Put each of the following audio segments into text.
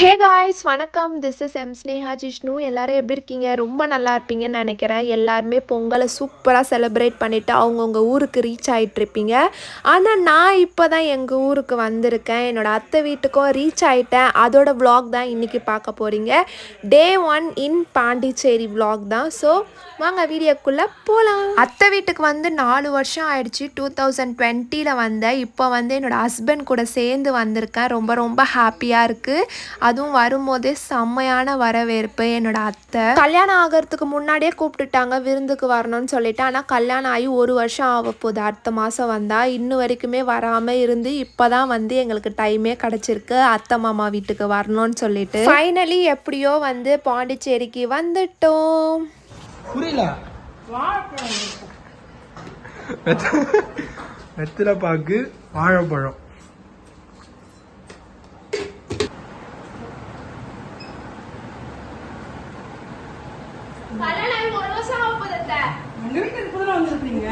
ஹே guys வணக்கம். This is M Sneha Jishnu எல்லாரும் எப்படி இருக்கீங்க? ரொம்ப நல்லா இருப்பீங்கன்னு நினைக்கிறேன். எல்லாருமே பொங்கலை சூப்பராக செலிப்ரேட் பண்ணிவிட்டு அவங்கவுங்க ஊருக்கு ரீச் ஆகிட்ருப்பீங்க ஆனால் நான் இப்போ தான் எங்கள் ஊருக்கு வந்திருக்கேன். என்னோடய அத்தை வீட்டுக்கும் ரீச் ஆகிட்டேன் அதோட வ்ளாக் தான் இன்றைக்கி பார்க்க போகிறீங்க day one in Pondicherry vlog தான். ஸோ வாங்க வீடியோக்குள்ளே போகலாம் அத்தை வீட்டுக்கு வந்து நாலு வருஷம் ஆயிடுச்சு. டூ தௌசண்ட் டுவெண்ட்டியில் வந்தேன். இப்போ வந்து என்னோடய ஹஸ்பண்ட் கூட சேர்ந்து வந்திருக்கேன். ரொம்ப ரொம்ப ஹாப்பியாக இருக்குது அதுவும் வரும்போதே செம்மையான வரவேற்பு. என்னோட அத்தை கல்யாணம் ஆகிறதுக்கு முன்னாடியே கூப்பிட்டுட்டாங்க விருந்துக்கு வரணும்னு சொல்லிட்டு. ஆனால் கல்யாணம் ஆகி ஒரு வருஷம் ஆக போகுது. அடுத்த மாதம் வந்தா இன்னும் வரைக்குமே வராமல் இருந்து இப்போ தான் வந்து எங்களுக்கு டைமே கிடச்சிருக்கு. அத்தை மாமா வீட்டுக்கு வரணும்னு சொல்லிட்டு. ஃபைனலி எப்படியோ வந்து பாண்டிச்சேரிக்கு வந்துட்டோம். புரியல? வெத்தில பாக்கு வாழைப்பழம். எங்க வீட்டுக்கு இப்பதான் வந்திருக்கீங்க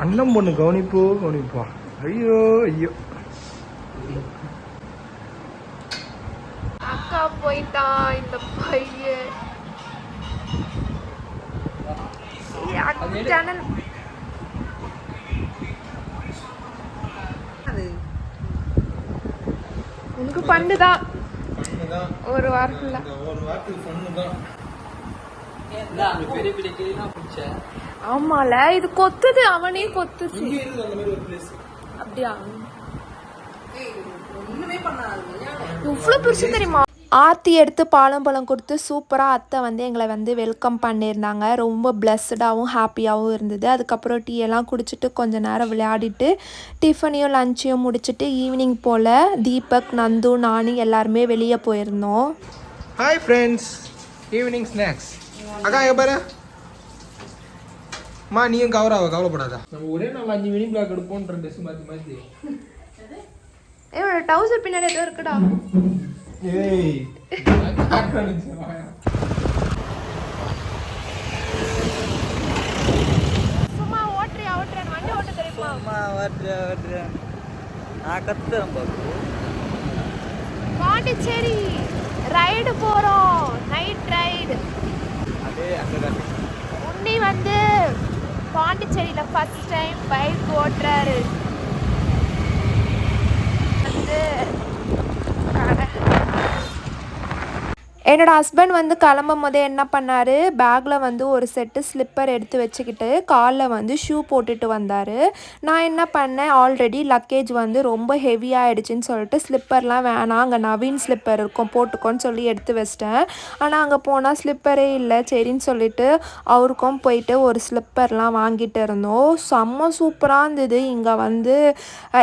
அண்ணன் பொண்ணு கவனிப்போ கவனிப்பா. ஐயோ ஐயோ. அக்கா போயிட்டான் இந்த பையன். ஏய், உனக்கு பண்ணுதான் ஒரு வாரத்துல. ஒரு வாரத்துக்கு பொண்ணு தான் ஆமால இது கொத்துது அவனே பிளேஸ் அப்படியா? ஒண்ணுமே பண்ணாது இவ்வளோ பெருசு தெரியுமா? ஆர்த்தி எடுத்து பாலம் பழம் கொடுத்து சூப்பராக அத்தை வந்து எங்களை வந்து வெல்கம் பண்ணியிருந்தாங்க. ரொம்ப பிளஸ்டாகவும் ஹாப்பியாகவும் இருந்தது. அதுக்கப்புறம் டீ எல்லாம் குடிச்சிட்டு கொஞ்ச நேரம் விளையாடிட்டு டிஃபனையும் லஞ்சையும் முடிச்சிட்டு ஈவினிங் போல் தீபக் நந்து நானி எல்லாருமே வெளியே போயிருந்தோம். ஹாய் ஃப்ரெண்ட்ஸ் ஈவினிங் ஸ்நாக்ஸ் அக்கா எங்க பாரு. மா நீயும் கவர் ஆக கவலைப்படாத. நம்ம ஒரே நாள் அஞ்சு மினி பிளாக் எடுப்போன்ற ட்ரெஸ் மாற்றி மாற்றி ஏ டவுசர் பின்னாடி ஏதோ இருக்குடா. ஏய் சும்மா ஓட்டுறியா ஓட்டுறேன் வண்டி ஓட்ட தெரியுமா? நான் கத்துறேன் பாப்பு பாண்டிச்சேரி ரைடு போகிறோம் நைட் ரைடு அதே அங்கே உன்னி வந்து பாண்டிச்சேரியில் ஃபர்ஸ்ட் டைம் பைக் ஓட்டுறாரு. வந்து என்னோட ஹஸ்பண்ட் வந்து கிளம்பும் போதே என்ன பண்ணார்? பேக்கில் வந்து ஒரு செட்டு ஸ்லிப்பர் எடுத்து வச்சுக்கிட்டு காலில் வந்து ஷூ போட்டுட்டு வந்தார். நான் என்ன பண்ணேன்? ஆல்ரெடி லக்கேஜ் வந்து ரொம்ப ஹெவியாகிடுச்சின்னு சொல்லிட்டு ஸ்லிப்பர்லாம் வேணாம் அங்கே நவீன் ஸ்லிப்பர் இருக்கும் போட்டுக்கோன்னு சொல்லி எடுத்து வச்சிட்டேன். ஆனால் அங்கே போனால் ஸ்லிப்பரே இல்லை சரின்னு சொல்லிட்டு அவருக்கும் போயிட்டு ஒரு ஸ்லிப்பர்லாம் வாங்கிட்டு இருந்தோம். செம்ம சூப்பராக இருந்தது. இங்கே வந்து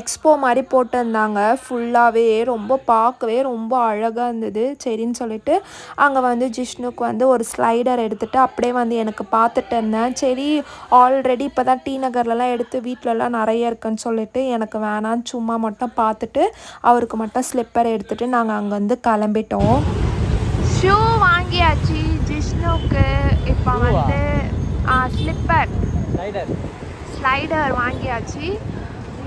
எக்ஸ்போ மாதிரி போட்டிருந்தாங்க. ஃபுல்லாகவே ரொம்ப பார்க்கவே ரொம்ப அழகாக இருந்தது. சரின்னு சொல்லிட்டு அங்கே வந்து ஜிஷ்ணுக்கு வந்து ஒரு ஸ்லைடர் எடுத்துகிட்டு அப்படியே வந்து எனக்கு பார்த்துட்டு இருந்தேன். சரி ஆல்ரெடி இப்போ தான் டி நகர்லலாம் எடுத்து வீட்டிலலாம் நிறைய இருக்குன்னு சொல்லிட்டு எனக்கு வேணான்னு சும்மா மட்டும் பார்த்துட்டு அவருக்கு மட்டும் ஸ்லிப்பர் எடுத்துகிட்டு நாங்கள் அங்கேருந்து கிளம்பிட்டோம். ஷூ வாங்கியாச்சு ஜிஷ்ணுக்கு. இப்போ வந்து ஸ்லிப்பர் ஸ்லைடர் வாங்கியாச்சு.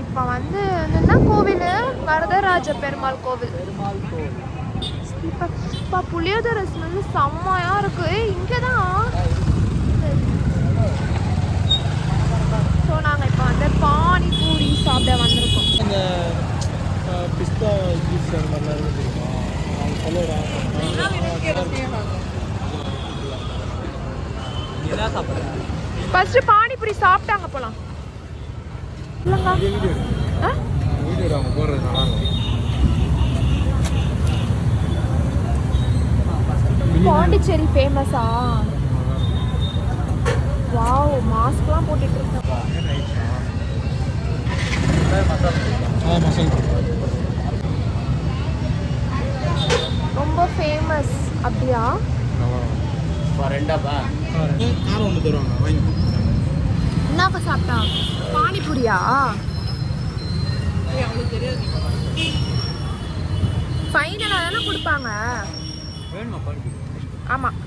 இப்போ வந்து என்ன கோவில் வரதராஜ பெருமாள் கோவில். பெருமாள் கோவில். இப்போ இப்போ புளியோதரை ஸ்மெல் செம்மையாக இருக்கு. இங்கே தான் ஸோ நாங்கள் இப்போ வந்து பானிபூரி சாப்பிட வந்திருக்கோம். இந்த பிஸ்தா ஜூஸ் அந்த மாதிரிலாம் இருக்கு தெரியுமா? அவங்க சொல்லுறாங்க நீ தான் சாப்பிட்ற ஃபர்ஸ்ட் பானிபூரி சாப்பிட்டாங்க போலாம். இல்லைங்க. வீடியோ அவங்க போடுறது நல்லா இருக்கும். பாண்டிச்சேரி ஃபேமஸா வாவ் மாஸ்க்லாம் போட்டுட்டு இருக்காங்க ரொம்ப ஃபேமஸ் அப்படியா? ரெண்டாப்பா என்னப்பா சாப்பிட்டா? பானிபூரியா? ஃபைனலாக தானே கொடுப்பாங்க. வேணுமா பானிபூரி? ஆமாம்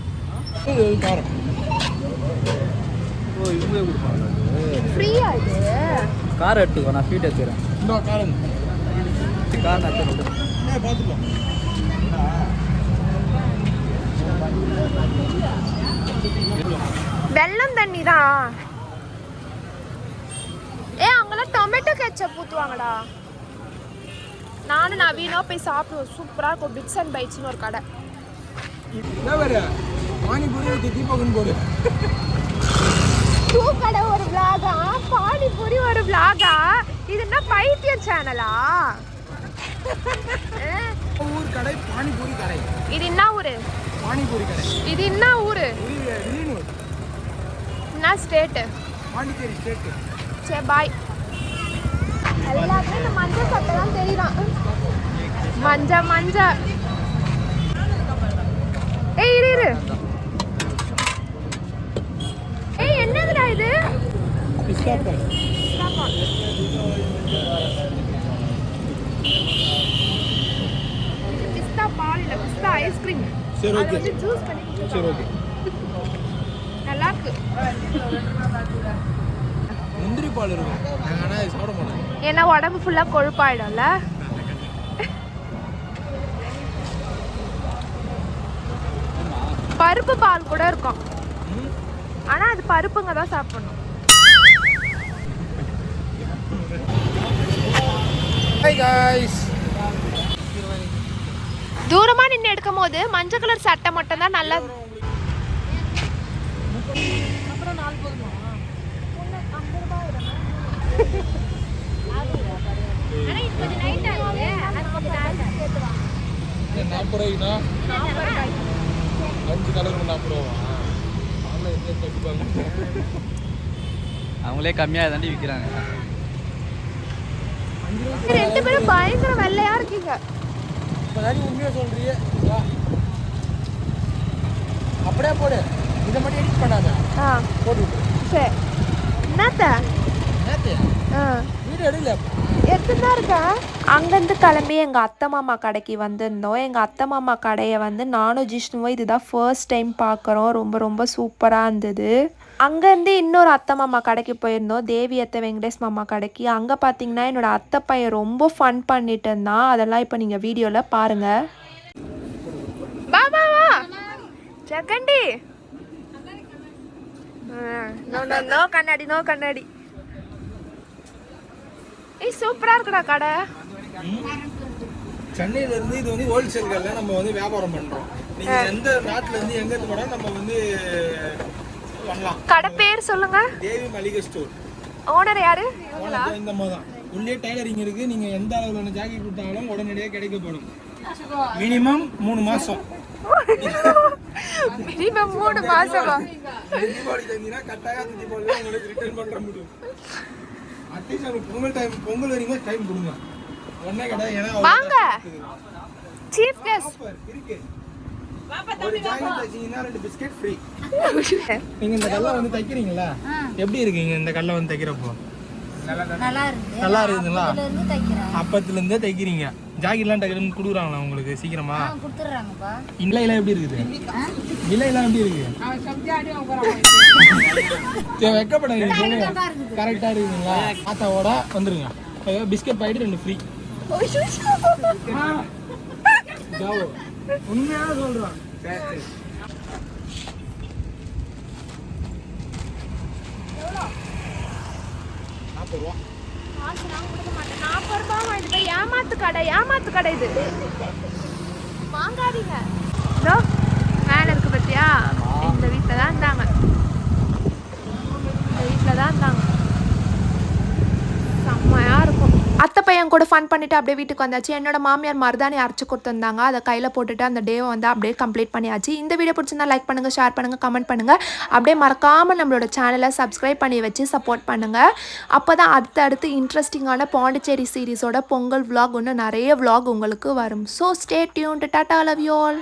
ஃப்ரீயா இது கார் எடுத்துக்கோ நான் ஸ்வீட் எடுத்துக்கிறேன் இன்னும் காரம் கார் நான் பார்த்துக்கலாம் வெள்ளம் தண்ணி தான் ஏ அங்கெல்லாம் டொமேட்டோ கெச்சப் ஊற்றுவாங்கடா நானும் நவீனோ போய் சாப்பிடுவோம். சூப்பராக இருக்கும். பிட்ஸ் அண்ட் பைட்ஸ்னு ஒரு கடை. என்ன வேறு பானிபூரி ஊற்றி தீபகன் போடு. ஒரு விளாகா பானிபூரி ஒரு விளாகா இது என்ன பைத்தியம் சேனலா? ஊர் கடை பானிபூரி கடை. இது என்ன ஊரு? பானிபூரி கடை. இது என்ன ஊரு? என்ன ஸ்டேட்டு பாண்டிச்சேரி ஸ்டேட்டு சரி பாய் எல்லாருமே இந்த மஞ்சள் சட்டை தான் தெரியுதான் மஞ்ச மஞ்ச. ஏய் இரு இரு. ஏய் என்னதுடா இது? பிஸ்தா பால். இல்ல பிஸ்தா ஐஸ்கிரீம் சரி ஓகே. ஜூஸ் பண்ணி சரி ஓகே நல்லா இருக்கு. முந்திரி பால் இருக்கும். ஆனால் இது சாப்பிட மாட்டோம். ஏன்னா உடம்பு ஃபுல்லா கொழுப்பாயிடும்ல. பருப்பு பால் கூட இருக்கும். ஆனா அது பருப்புங்க தான் சாப்பிடணும். ஹாய் காய்ஸ் தூரமா நின்று எடுக்கும் போது மஞ்சள் கலர் சட்டை மட்டும் தான் நல்லா நாற்பது ரூபாய்க்குண்ணா. அஞ்சு கலர் நாற்பது ரூபா அவங்களே கம்மியாக தாண்டி விற்கிறாங்க ரெண்டு பேரும் பயங்கர வெள்ளையா இருக்கீங்க. உண்மையாக சொல்றியே. அப்படியே போடு. இதை மட்டும் எடிட் பண்ணாத. ஆ. போட்டு சரி என்னத்த? எடுக்கல எடுத்துதான் இருக்கேன் அங்கேருந்து கிளம்பி எங்கள் அத்தை மாமா கடைக்கு வந்திருந்தோம். எங்கள் அத்தை மாமா கடையை வந்து நானும் ஜிஷ்ணுவும் இதுதான் ஃபர்ஸ்ட் டைம் பார்க்குறோம் ரொம்ப ரொம்ப சூப்பராக இருந்தது. அங்கேருந்து இன்னொரு அத்தை மாமா கடைக்கு போயிருந்தோம். தேவி அத்தை வெங்கடேஷ் மாமா கடைக்கு. அங்கே பார்த்தீங்கன்னா என்னோட அத்தை பையன் ரொம்ப ஃபன் பண்ணிட்டு இருந்தான். அதெல்லாம் இப்போ நீங்கள் வீடியோவில் பாருங்கள் வா வா வா. செகண்டி நோ நோ நோ கண்ணாடி நோ கண்ணாடி. ஏய் சூப்பரா இருக்குடா கடை. சென்னையில இருந்து இது வந்து ஹோல்சேல் கடையில் நம்ம வந்து வியாபாரம் பண்றோம். நீங்க எந்த நாட்டுல இருந்து எங்க இருந்து போனா நம்ம வந்து பண்ணலாம். கடை பேர் சொல்லுங்க. தேவி மளிகை ஸ்டோர் ஓனர் யாரு? இவங்களா இந்த மாதிரி உள்ளே டைலரிங் இருக்கு. நீங்க எந்த அளவுல ஜாக்கெட் கொடுத்தாலும் உடனடியாக கிடைக்கப்படும். மினிமம் மூணு மாசம். மினிமம் மூணு மாசமா? இந்த தீபாவளி தந்தீங்கன்னா கட்டாயம் தீபாவளி உங்களுக்கு ரிட்டர்ன் பண்ண முடியும். அட்லீஸ்ட் நமக்கு பொங்கல் டைம் பொங்கல் வரைக்கும் டைம் கொடுங்க. உடனே கிடையாது ஏன்னா வாங்க. சீஃப் கெஸ்ட் இருக்கு. நீங்க இந்த கல்லை வந்து தைக்கிறீங்களா? எப்படி இருக்கீங்க இந்த கல்லை வந்து தைக்கிறப்போ? நல்லா இருக்கு. நல்லா இருக்குதுங்களா அப்பத்துல இருந்தே தைக்கிறீங்க. ஜாக்கெட்லாம் தைக்கிறேன்னு கொடுக்குறாங்களா உங்களுக்கு சீக்கிரமா? கொடுத்துட்றாங்கப்பா. விலையெல்லாம் எப்படி இருக்குது? விலையெல்லாம் எப்படி இருக்கு? சரி, வெக்கப்படாதீங்க சொல்லுங்க. கரெக்டா இருக்குதுங்களா? ஆத்தாவோட வந்துருங்க. பிஸ்கட் பாக்கெட் ரெண்டு ஃப்ரீ ஜாவோ உண்மையாக சொல்றான் சரி சரி நாற்பது ரூபா நாற்பது ரூபாய் வாங்கிட்டு ஏமாத்து கடை ஏமாத்து கடை இது வாங்காதீங்க இதோ மேல இருக்கு பத்தியா இந்த வீட்டில் தான் இருந்தாங்க இந்த வீட்டில் தான் இருந்தாங்க செம்மையா அத்தை பையன் கூட ஃபன் பண்ணிட்டு அப்படியே வீட்டுக்கு வந்தாச்சு. என்னோட மாமியார் மருதானி அரைச்சு கொடுத்துருந்தாங்க. அதை கையில் போட்டுட்டு அந்த டேவை வந்து அப்படியே கம்ப்ளீட் பண்ணியாச்சு. இந்த வீடியோ பிடிச்சிருந்தா லைக் பண்ணுங்கள் ஷேர் பண்ணுங்கள் கமெண்ட் பண்ணுங்கள் அப்படியே மறக்காமல் நம்மளோட சேனலை சப்ஸ்கிரைப் பண்ணி வச்சு சப்போர்ட் பண்ணுங்கள் அப்போ தான் அடுத்து அடுத்து இன்ட்ரெஸ்டிங்கான பாண்டிச்சேரி சீரிஸோட பொங்கல் விலாக் இன்னும் நிறைய விலாக் உங்களுக்கு வரும். ஸோ ஸ்டே டியூன் டாட்டா லவ் யூ ஆல்